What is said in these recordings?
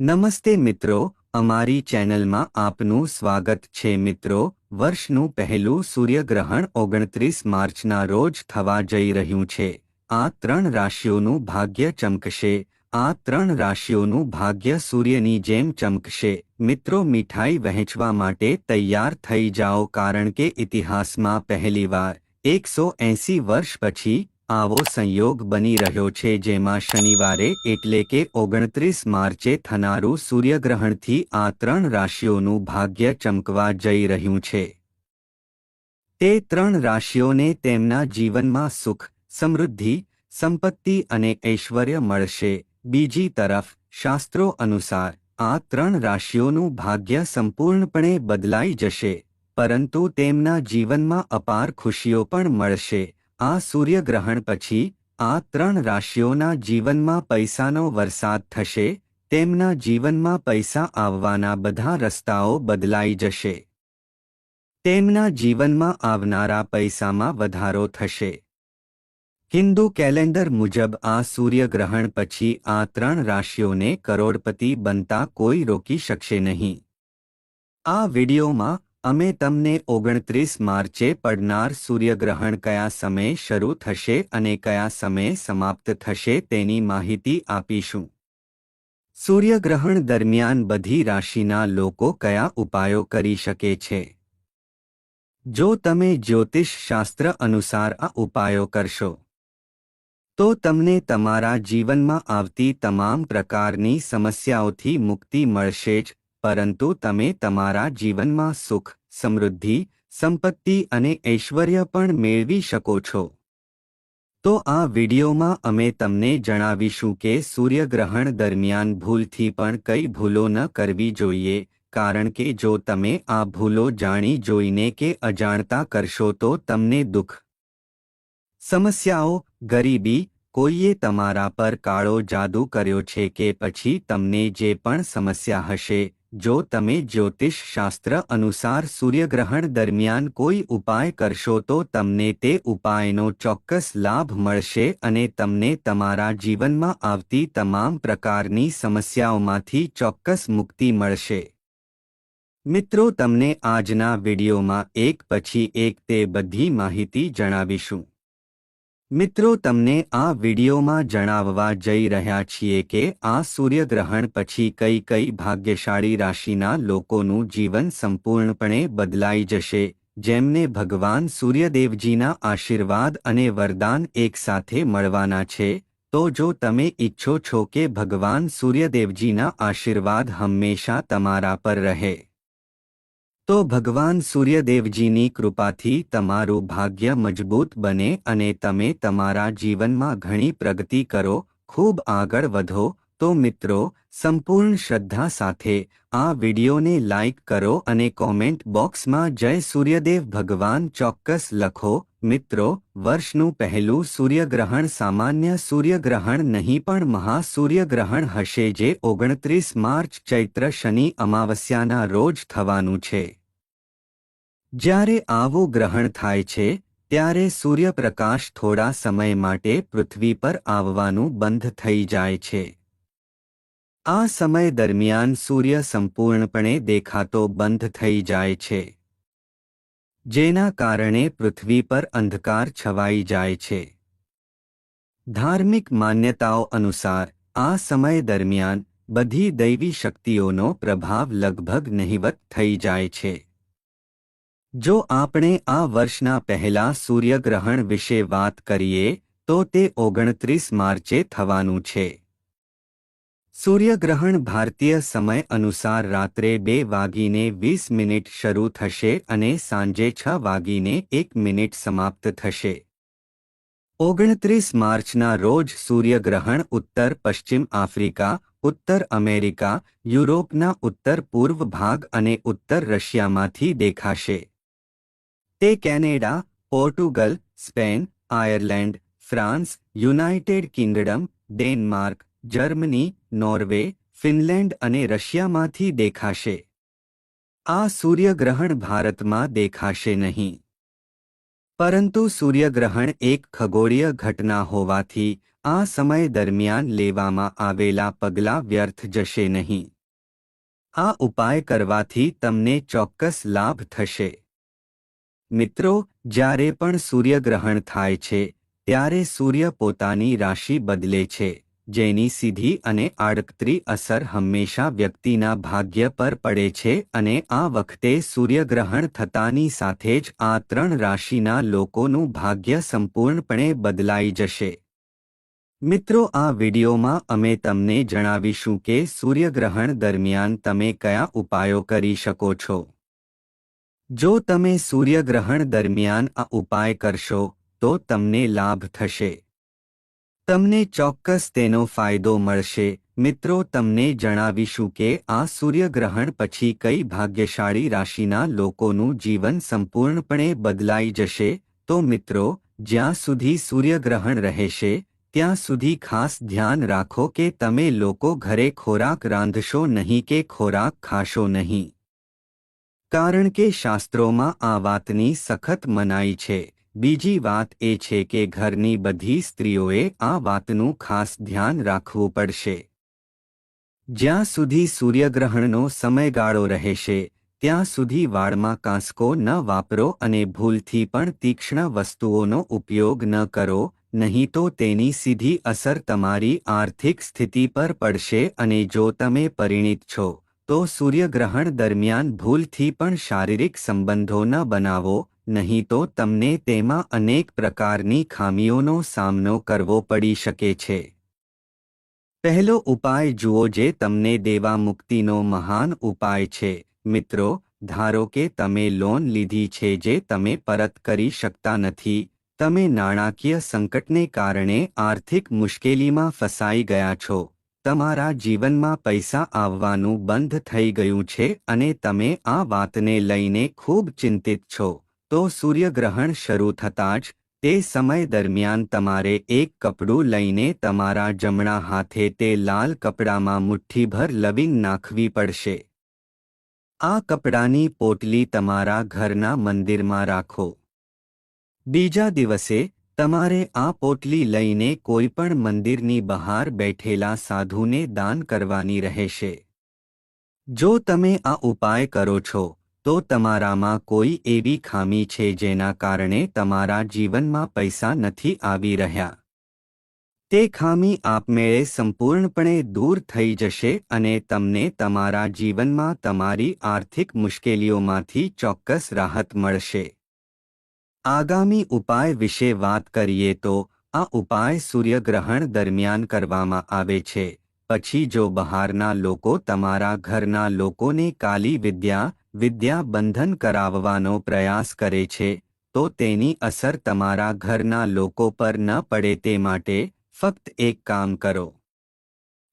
નમસ્તે મિત્રો, અમારી ચેનલમાં આપનું સ્વાગત છે મિત્રો. વર્ષનું પહેલું સૂર્યગ્રહણ ઓગણત્રીસ માર્ચના રોજ થવા જઈ રહ્યું છે. આ ત્રણ રાશિઓનું ભાગ્ય ચમકશે. આ ત્રણ રાશિઓનું ભાગ્ય સૂર્યની જેમ ચમકશે. મિત્રો, મીઠાઈ વહેંચવા માટે તૈયાર થઈ જાઓ કારણ કે ઇતિહાસમાં પહેલીવાર એકસો એંસી વર્ષ પછી આવો સંયોગ બની રહ્યો છે જેમાં શનિવારે એટલે કે ઓગણત્રીસ માર્ચે થનારું સૂર્યગ્રહણથી આ ત્રણ રાશિઓનું ભાગ્ય ચમકવા જઈ રહ્યું છે. તે ત્રણ રાશિઓને તેમના જીવનમાં સુખ, સમૃદ્ધિ, સંપત્તિ અને ઐશ્વર્ય મળશે. બીજી તરફ, શાસ્ત્રો અનુસાર, આ ત્રણ રાશિઓનું ભાગ્ય સંપૂર્ણપણે બદલાઈ જશે, પરંતુ તેમના જીવનમાં અપાર ખુશીઓ પણ મળશે. આ સૂર્યગ્રહણ પછી આ ત્રણ રાશિઓના જીવનમાં પૈસાનો વરસાદ થશે, તેમના જીવનમાં પૈસા આવવાના બધા રસ્તાઓ બદલાઈ જશે. તેમના જીવનમાં આવનારા પૈસામાં વધારો થશે. હિન્દુ કેલેન્ડર મુજબ આ સૂર્યગ્રહણ પછી આ ત્રણ રાશિઓને કરોડપતિ બનતા કોઈ રોકી શકશે નહીં. આ વિડિયોમાં અમે તમને ઓગણત્રીસ માર્ચે પડનાર સૂર્યગ્રહણ કયા સમયે શરૂ થશે અને કયા સમયે સમાપ્ત થશે તેની માહિતી આપીશું. સૂર્યગ્રહણ દરમિયાન બધી રાશિના લોકો કયા ઉપાયો કરી શકે છે? જો તમે જ્યોતિષ શાસ્ત્ર અનુસાર આ ઉપાયો કરશો, તો તમને તમારા જીવનમાં આવતી તમામ પ્રકારની સમસ્યાઓથી મુક્તિ મળશે જ. પરંતુ તમે તમારા જીવનમાં સુખ, સમૃદ્ધિ, સંપત્તિ અને ઐશ્વર્ય પણ મેળવી શકો છો. તો આ વિડિયોમાં અમે તમને જણાવીશું કે સૂર્યગ્રહણ દરમિયાન ભૂલથી પણ કઈ ભૂલો ન કરવી જોઈએ, કારણ કે જો તમે આ ભૂલો જાણી જોઈને કે અજાણતા કરશો તો તમને દુઃખ. સમસ્યાઓ, ગરીબી, કોઈએ તમારા પર કાળો જાદુ કર્યો છે કે પછી તમને જે પણ સમસ્યા હશે જો તમે જ્યોતિષ શાસ્ત્ર અનુસાર સૂર્યગ્રહણ દરમિયાન કોઈ ઉપાય કરશો તો તમને તે ઉપાયનો ચોક્કસ લાભ મળશે અને તમને તમારા જીવનમાં આવતી તમામ પ્રકારની સમસ્યાઓમાંથી ચોક્કસ મુક્તિ મળશે. મિત્રો, તમને આજના વિડીયોમાં એક પછી એક તે બધી માહિતી જણાવીશું. મિત્રો, તમને આ વિડીયોમાં જણાવવા જઈ રહ્યા છીએ કે આ સૂર્યગ્રહણ પછી કઈ કઈ ભાગ્યશાળી રાશિના લોકોનું જીવન સંપૂર્ણપણે બદલાઈ જશે, જેમને ભગવાન સૂર્યદેવજીના આશીર્વાદ અને વરદાન એકસાથે મળવાના છે. તો જો તમે ઈચ્છો છો કે ભગવાન સૂર્યદેવજીના આશીર્વાદ હંમેશા તમારા પર રહે. તો ભગવાન સૂર્યદેવજીની કૃપાથી તમારું ભાગ્ય મજબૂત બને અને તમે તમારા જીવનમાં ઘણી પ્રગતિ કરો, ખૂબ આગળ વધો, તો મિત્રો, સંપૂર્ણ શ્રદ્ધા સાથે આ વિડિયોને લાઇક કરો અને કોમેન્ટ બોક્સમાં જય સૂર્યદેવ ભગવાન ચોક્કસ લખો મિત્રો, વર્ષનું પહેલું સૂર્યગ્રહણ સામાન્ય સૂર્યગ્રહણ નહીં પણ મહાસૂર્યગ્રહણ હશે જે ઓગણત્રીસ માર્ચ ચૈત્ર શનિ અમાવસ્યાના રોજ થવાનું છે. જ્યારે આવું ગ્રહણ થાય છે, ત્યારે સૂર્યપ્રકાશ થોડા સમય માટે પૃથ્વી પર આવવાનું બંધ થઈ જાય છે. આ સમય દરમિયાન સૂર્ય સંપૂર્ણપણે દેખાતો બંધ થઈ જાય છે. જેના કારણે પૃથ્વી પર અંધકાર છવાઈ જાય છે. ધાર્મિક માન્યતાઓ અનુસાર, આ સમય દરમિયાન બધી દૈવી શક્તિઓનો પ્રભાવ લગભગ નહિવત થઈ જાય છે. જો આપણે આ વર્ષના પહેલા સૂર્યગ્રહણ વિશે વાત કરીએ, તો તે ઓગણત્રીસ માર્ચે થવાનું છે. સૂર્યગ્રહણ ભારતીય સમય અનુસાર રાત્રે બે વાગીને વીસ મિનિટ શરૂ થશે અને સાંજે છ વાગીને એક મિનિટ સમાપ્ત થશે. ઓગણત્રીસ માર્ચના રોજ સૂર્યગ્રહણ ઉત્તર પશ્ચિમ આફ્રિકા, ઉત્તર અમેરિકા, યુરોપના ઉત્તર પૂર્વ ભાગ અને ઉત્તર રશિયામાંથી દેખાશે. તે Canada, Portugal, Spain, Ireland, France, United Kingdom, Denmark, Germany Norway, Finland અને રશિયામાંથી દેખાશે. આ સૂર્યગ્રહણ ભારતમાં દેખાશે નહીં. પરંતુ સૂર્યગ્રહણ એક ખગોળીય ઘટના હોવાથી આ સમય દરમિયાન લેવામાં આવેલા પગલાં વ્યર્થ જશે નહીં. આ ઉપાય કરવાથી તમને ચોક્કસ લાભ થશે. મિત્રો, જ્યારે પણ સૂર્યગ્રહણ થાય છે, ત્યારે સૂર્ય પોતાની રાશિ બદલે છે. જેની સીધી અને આડકતરી અસર હંમેશા વ્યક્તિના ભાગ્ય પર પડે છે અને આ વખતે સૂર્યગ્રહણ થતાની સાથે જ આ ત્રણ રાશિના લોકોનું ભાગ્ય સંપૂર્ણપણે બદલાઈ જશે. મિત્રો, આ વિડિયોમાં અમે તમને જણાવીશું કે સૂર્યગ્રહણ દરમિયાન તમે કયા ઉપાયો કરી શકો છો. જો તમે સૂર્યગ્રહણ દરમિયાન આ ઉપાય કરશો, તો તમને લાભ થશે. તમને ચોક્કસ તેનો ફાયદો મળશે. મિત્રો, તમને જણાવીશું કે આ સૂર્યગ્રહણ પછી કઈ ભાગ્યશાળી રાશિના લોકોનું જીવન સંપૂર્ણપણે બદલાઈ જશે? તો મિત્રો, જ્યાં સુધી સૂર્યગ્રહણ રહેશે, ત્યાં સુધી ખાસ ધ્યાન રાખો કે તમે લોકો ઘરે ખોરાક રાંધશો નહીં કે ખોરાક ખાશો નહીં. કારણ કે શાસ્ત્રોમાં આ વાતની સખત મનાઈ છે. બીજી વાત એ છે કે ઘરની બધી સ્ત્રીઓએ આ વાતનું ખાસ ધ્યાન રાખવું પડશે. જ્યાં સુધી સૂર્યગ્રહણનો સમયગાળો રહેશે, ત્યાં સુધી વાળમાં કાંસકો ન વાપરો અને ભૂલથી પણ તીક્ષ્ણ વસ્તુઓનો ઉપયોગ ન કરો, નહીં તો તેની સીધી અસર તમારી આર્થિક સ્થિતિ પર પડશે અને જો તમે પરિણિત છો, તો સૂર્યગ્રહણ દરમિયાન ભૂલથી પણ શારીરિક સંબંધો ન બનાવો નહીં તો તમને તેમાં અનેક પ્રકારની ખામીઓનો સામનો કરવો પડી શકે છે. પહેલો ઉપાય જુઓ જે તમને દેવા મુક્તિનો મહાન ઉપાય છે. મિત્રો, ધારો કે તમે લોન લીધી છે જે તમે પરત કરી શકતા નથી. તમે નાણાકીય સંકટને કારણે આર્થિક મુશ્કેલીમાં ફસાઈ ગયા છો. તમારા જીવનમાં પૈસા આવવાનું બંધ થઈ ગયું છે અને તમે આ વાતને લઈને ખૂબ ચિંતિત છો. તો સૂર્યગ્રહણ શરૂ થતાં જ તે સમય દરમિયાન તમારે એક કપડું લઈને તમારા જમણા હાથે તે લાલ કપડામાં મુઠ્ઠીભર લવિંગ નાખવી પડશે. આ કપડાની પોટલી તમારા ઘરના મંદિરમાં રાખો. બીજા દિવસે તમારે આ પોટલી લઈને કોઈપણ મંદિરની બહાર બેઠેલા સાધુને દાન કરવાની રહેશે. જો તમે આ ઉપાય કરો છો તો તમારામાં કોઈ એવી ખામી છે જેના કારણે તમારા જીવનમાં પૈસા નથી આવી રહ્યા? તે ખામી આપમેળે સંપૂર્ણપણે દૂર થઈ જશે અને તમને તમારા જીવનમાં તમારી આર્થિક મુશ્કેલીઓમાંથી ચોક્કસ રાહત મળશે. આગામી ઉપાય વિશે વાત કરીએ તો, આ ઉપાય સૂર્યગ્રહણ દરમિયાન કરવામાં આવે છે. પછી જો બહારના લોકો તમારા ઘરના લોકોને કાલી વિદ્યા વિદ્યા બંધન કરાવવાનો પ્રયાસ કરે છે, તો તેની અસર તમારા ઘરના લોકો પર ન પડે તે માટે ફક્ત એક કામ કરો.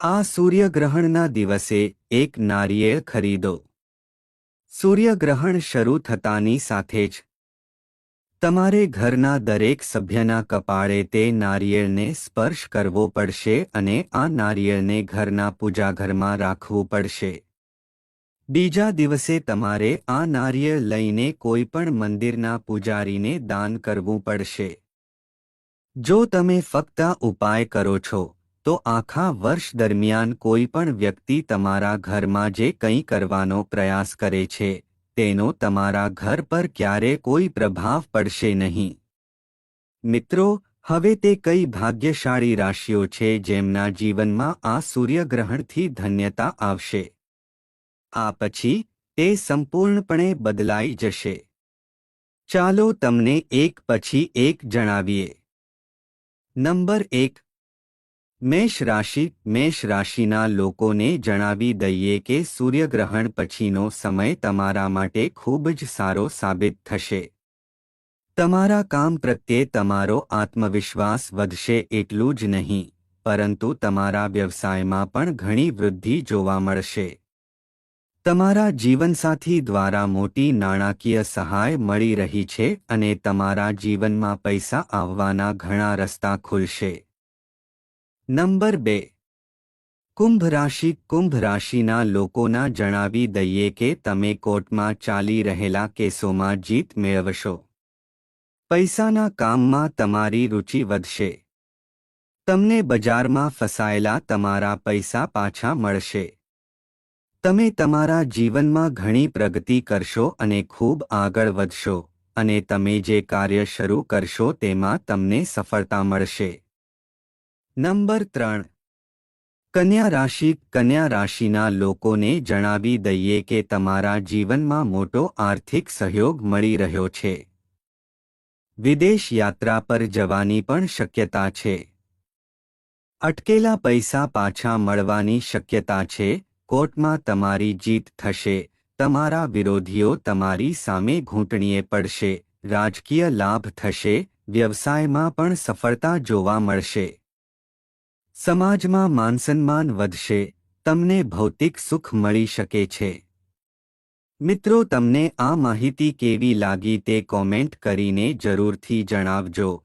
આ સૂર્યગ્રહણના દિવસે એક નારિયેળ ખરીદો. સૂર્યગ્રહણ શરૂ થતાની સાથે જ તમારે ઘરના દરેક સભ્યના કપાળે તે નારિયેળને સ્પર્શ કરવો પડશે અને આ નારિયેળને ઘરના પૂજાઘરમાં રાખવું પડશે. બીજા દિવસે તમારે આ નારિયેળ લઈને કોઈપણ મંદિરના પૂજારીને દાન કરવું પડશે. જો તમે ફક્ત ઉપાય કરો છો, તો આખા વર્ષ દરમિયાન કોઈ પણ વ્યક્તિ તમારા ઘરમાં જે કંઈ કરવાનો પ્રયાસ કરે છે, તેનો તમારા ઘર પર ક્યારે કોઈ પ્રભાવ પડશે નહીં. મિત્રો, હવે તે કઈ ભાગ્યશાળી રાશિઓ છે જેમના જીવનમાં આ સૂર્યગ્રહણથી ધન્યતા આવશે? આ પછી તે સંપૂર્ણપણે બદલાઈ જશે. ચાલો તમને એક પછી એક જણાવીએ. નંબર એક. મેષ રાશિ, મેષ રાશિના લોકોને જણાવી દઈએ કે સૂર્યગ્રહણ પછીનો સમય તમારા માટે ખૂબ જ સારો સાબિત થશે. તમારા કામ પ્રત્યે તમારો આત્મવિશ્વાસ વધશે એટલું જ નહીં, પરંતુ તમારા વ્યવસાયમાં પણ ઘણી વૃદ્ધિ જોવા મળશે. તમારા જીવનસાથી દ્વારા મોટી નાણાકીય સહાય મળી રહી છે અને તમારા જીવનમાં પૈસા આવવાના ઘણા રસ્તા ખુલશે. નંબર બે. કુંભ રાશિ. કુંભ રાશિના લોકોના જણાવી દઈએ કે તમે કોર્ટમાં ચાલી રહેલા કેસોમાં જીત મેળવશો. પૈસાના કામમાં તમારી રુચિ વધશે. તમને બજારમાં ફસાયેલા તમારા પૈસા પાછા મળશે. તમે તમારા જીવનમાં ઘણી પ્રગતિ કરશો અને ખૂબ આગળ વધશો, અને તમે જે કાર્ય શરૂ કરશો તેમાં તમને સફળતા મળશે. નંબર ત્રણ. કન્યા રાશિ. કન્યા રાશિના લોકોને જણાવી દઈએ કે તમારા જીવનમાં મોટો આર્થિક સહયોગ મળી રહ્યો છે. વિદેશ યાત્રા પર જવાની પણ શક્યતા છે. અટકેલા પૈસા પાછા મળવાની શક્યતા છે કોર્ટમાં તમારી જીત થશે, તમારા વિરોધીઓ તમારી સામે ઘૂંટણીએ પડશે, રાજકીય લાભ થશે, વ્યવસાયમાં પણ સફળતા જોવા મળશે. સમાજમાં માનસન્માન વધશે, તમને ભૌતિક સુખ મળી શકે છે. મિત્રો, તમને આ માહિતી કેવી લાગી તે કોમેન્ટ કરીને જરૂરથી જણાવજો.